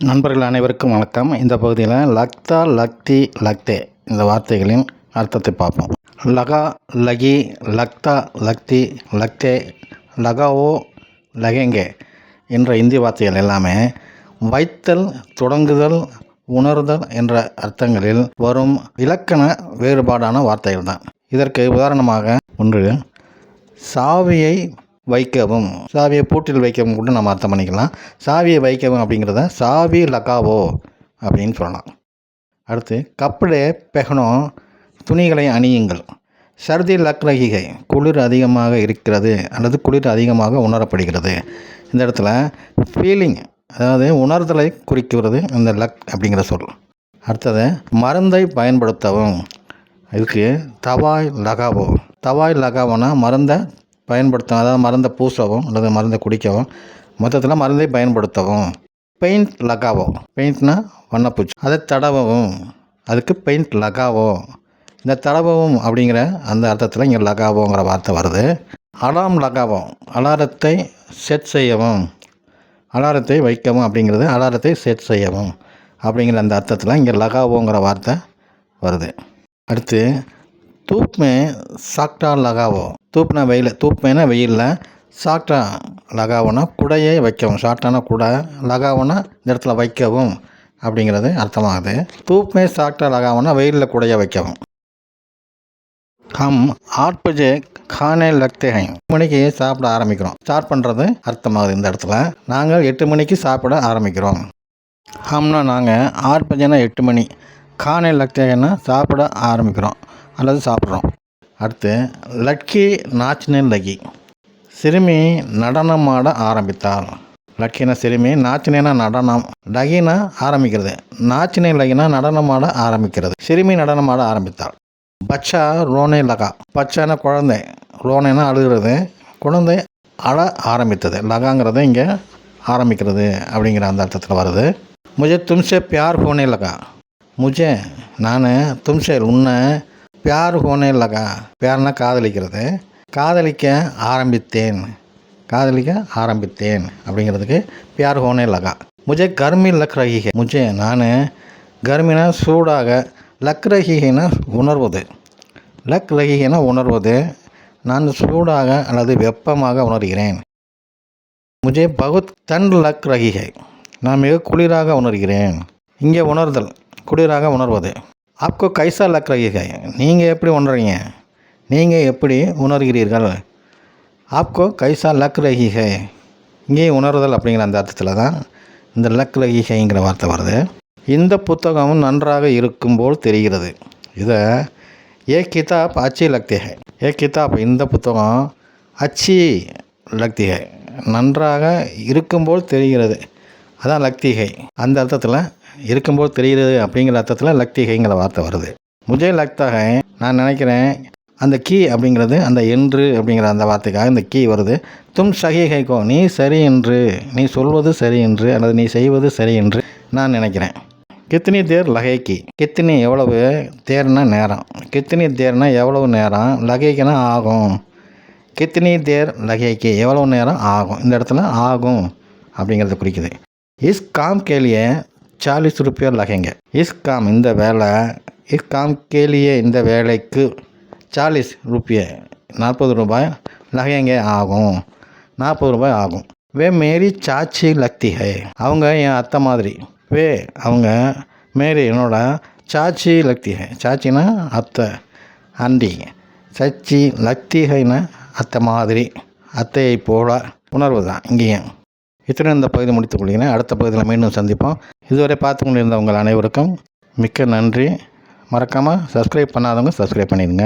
நண்பர்கள் அனைவருக்கும் வணக்கம். இந்த பகுதியில் லக்தா லக்தி லக்தே இந்த வார்த்தைகளின் அர்த்தத்தை பார்ப்போம். லகா லகி லக்தா லக்தி லக்தே லகாவோ லகெங்கே என்ற இந்தி வார்த்தைகள் எல்லாமே வைத்தல் தொடங்குதல் உணர்தல் என்ற அர்த்தங்களில் வரும் இலக்கண வேறுபாடான வார்த்தைகள் தான் இதற்கு உதாரணமாக ஒன்று சாவியை வைக்கவும். சாவியை பூட்டில் வைக்கவும் கூட நம்ம அர்த்தம் பண்ணிக்கலாம். சாவியை வைக்கவும் அப்படிங்கிறத சாவி லகாவோ அப்படின்னு சொல்லலாம். அடுத்து கப்பலே பெகனோ துணிகளை அணியுங்கள். சர்தி லக்ரகிகை குளிர் அதிகமாக இருக்கிறது அல்லது குளிர் அதிகமாக உணரப்படுகிறது. இந்த இடத்துல ஃபீலிங் அதாவது உணர்தலை குறிக்கிறது இந்த லக் அப்படிங்கிற சொல். அடுத்தது மருந்தை பயன்படுத்தவும். இதுக்கு தவாய் லகாவோ. தவாய் லகாவோனா மருந்தை பயன்படுத்தவும் அதாவது மருந்தை பூசவும் அல்லது மருந்தை குடிக்கவும். மொத்தத்தில் மருந்தை பயன்படுத்தவும். பெயிண்ட் லகாவோ. பெயிண்ட்னா வண்ணப்பூச்சி. அதை தடவவும். அதுக்கு பெயிண்ட் லகாவோ. இந்த தடவவும் அப்படிங்கிற அந்த அர்த்தத்தில் இங்கே லகாவோங்கிற வார்த்தை வருது. அலாம் லகாவோ. அலாரத்தை செட் செய்யவும். அலாரத்தை வைக்கவும் அப்படிங்கிறது அலாரத்தை செட் செய்யவும் அப்படிங்கிற அந்த அர்த்தத்தில் இங்கே லகாவோங்கிற வார்த்தை வருது. அடுத்து தூப்மே சாக்டா லகாவோ. தூப்னா வெயில் தூப்மேனா வெயிலில் சாக்டா லகாவோனா குடையை வைக்கவும். சாக்டானா குடை லகாவோனா இந்த இடத்துல வைக்கவும் அப்படிங்கிறது அர்த்தமாகுது. தூப்மே சாக்டா லகாவோனா வெயிலில் குடையை வைக்கவும். ஹம் ஆட் பஜே கானே லக்தே ஹை மணிக்கு சாப்பிட ஆரம்பிக்கிறோம். ஸ்டார்ட் பண்ணுறது அர்த்தமாகுது இந்த இடத்துல. நாங்கள் எட்டு மணிக்கு சாப்பிட ஆரம்பிக்கிறோம். ஹம்னா நாங்கள் ஆறு பஜேனா எட்டு மணி கானே லக்தேகைன்னா சாப்பிட ஆரம்பிக்கிறோம். அல்லது சாப்பிட்றோம். அடுத்து லக்கி நாச்சினே லகி. சிறுமி நடனமாட ஆரம்பித்தாள். லக்கினா சிறுமி நாச்சினேனா நடனம் லகினா ஆரம்பிக்கிறது. நாச்சினே லகினா நடனமாட ஆரம்பிக்கிறது. சிறுமி நடனமாட ஆரம்பித்தாள். பச்சா ரோனே லகா. பச்சான குழந்தை ரோனேனா அழுகிறது. குழந்தை அழ ஆரம்பித்தது. லகாங்கிறது இங்கே ஆரம்பிக்கிறது அப்படிங்கிற அந்த அர்த்தத்தில் வருது. முஜே தும்சே பியார் ஹோனே லகா. முஜே நான் தும்சே உன்னை பியார் ஹோனே லகா பியார்னா காதலிக்கிறது. காதலிக்க ஆரம்பித்தேன். காதலிக்க ஆரம்பித்தேன் அப்படிங்கிறதுக்கு பியார் ஹோனே லகா முஜே கர்மி லக் ரஹிகை முஜே நான் கர்மினா சூடாக லக் ரஹிகைனா உணர்வது. லக் ரஹிகைனா உணர்வது. நான் சூடாக அல்லது வெப்பமாக உணர்கிறேன். முஜே பகுத் தன் லக் ரஹிகை நான் மிக குளிராக உணர்கிறேன். இங்கே உணர்தல். குளிராக உணர்வது. ஆப்கோ கைசா லக் ரஹிகை நீங்கள் எப்படி உணர்றீங்க நீங்கள் எப்படி உணர்கிறீர்கள் ஆப்கோ கைசா லக் ரஹிகை இங்கே உணர்தல் அப்படிங்கிற அந்த அர்த்தத்தில் தான் இந்த லக் ரஹிகைங்கிற வார்த்தை வருது இந்த புத்தகம் நன்றாக இருக்கும் போல் தெரிகிறது இதை ஏ கிதாப் அச்சி லக்தி ஹை ஏ கிதாப் இந்த புத்தகம் அச்சி லக்திகை நன்றாக இருக்கும்போல் தெரிகிறது அதான் லக்திகை. அந்த அர்த்தத்தில் இருக்கும்போது தெரிகிறது அப்படிங்கிற அர்த்தத்தில் லக்திகைங்கிற வார்த்தை வருது. முஜே லக்தகை நான் நினைக்கிறேன் அந்த கீ அப்படிங்கிறது அந்த என்று அப்படிங்கிற அந்த வார்த்தைக்காக இந்த கீ வருது. தும் சகிகைக்கோ நீ சரி என்று நீ சொல்வது சரி என்று அல்லது நீ செய்வது சரி என்று நான் நினைக்கிறேன். கித்தினி தேர் லகைக்கு கித்தினி எவ்வளவு தேர்னா நேரம். கித்தினி தேர்னா எவ்வளவு நேரம்? லகைக்குனா ஆகும். கித்தினி தேர் லகைக்கு எவ்வளவு நேரம்? ஆகும். இந்த இடத்துல ஆகும் அப்படிங்கிறத குறிக்குது. இஸ் காம் கேலியே சாலிஸ் ருப்பியா லகைங்க. இஸ் காம் இந்த வேலை இஸ் காம் கேலியே இந்த வேலைக்கு சாலிஸ் ருப்பிய நாற்பது ரூபாய் லகைங்க ஆகும். நாற்பது ரூபாய் ஆகும். வே மேரி சாச்சி லக்தி ஹை. அவங்க என் அத்தை மாதிரி. வே அவங்க மேரி என்னோட சாச்சி லக்தி ஹை. சாச்சினா அத்தை ஆண்டி. சச்சி லக்தி ஹைனா அத்தை மாதிரி. அத்தையை போல உணர்வு தான் இங்கேயும். இத்தனை இந்த பகுதி முடித்துக் கொள்கிறேன். அடுத்த பகுதியில் மீண்டும் சந்திப்போம். இதுவரை பார்த்து கொண்டிருந்த உங்கள் அனைவருக்கும் மிக்க நன்றி. மறக்காமல் சப்ஸ்கிரைப் பண்ணாதவங்க சப்ஸ்கிரைப் பண்ணிடுங்க.